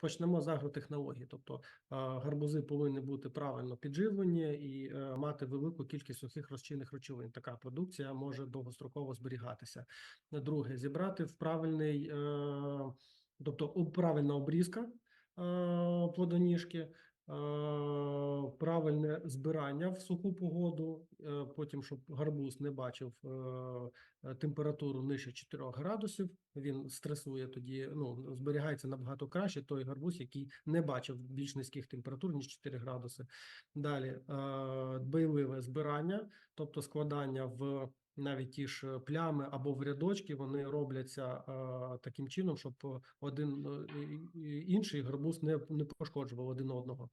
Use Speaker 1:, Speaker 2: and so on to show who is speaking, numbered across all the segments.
Speaker 1: Почнемо з агротехнології, тобто гарбузи повинні бути правильно підживлені і е, мати велику кількість сухих розчинних речовин. Така продукція може довгостроково зберігатися. Друге, зібрати в правильний, е, тобто правильна обрізка е, плодоніжки, правильне збирання в суху погоду, е, потім, щоб гарбуз не бачив е, е, температуру нижче 4 градусів, він стресує тоді, ну, зберігається набагато краще той гарбуз, який не бачив більш низьких температур, ніж 4 градуси. Далі, е, дбайливе збирання, тобто складання в навіть ті ж плями або в рядочки, вони робляться е, таким чином, щоб один е, інший гарбуз не, не пошкоджував один одного.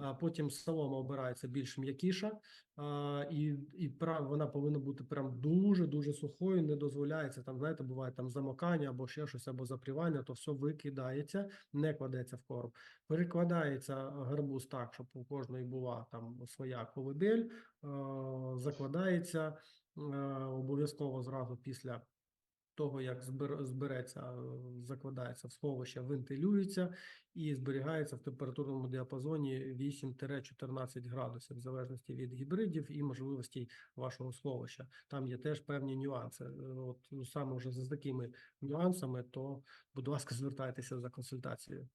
Speaker 1: А потім солома обирається більш м'якіша, і, і прав, вона повинна бути прям дуже-дуже сухою, не дозволяється, там, знаєте, буває там замокання або ще щось, або запрівання, то все викидається, не кладеться в короб. Перекладається гарбуз так, щоб у кожної була там своя колибель, е, закладається е, обов'язково зразу після того, як збер, збереться, е, закладається в сховище, вентилюється і зберігається в температурному діапазоні 8-14 градусів, в залежності від гібридів і можливостей вашого сховища. Там є теж певні нюанси. Е, От ну, саме вже за такими нюансами, то, будь ласка, звертайтеся за консультацією.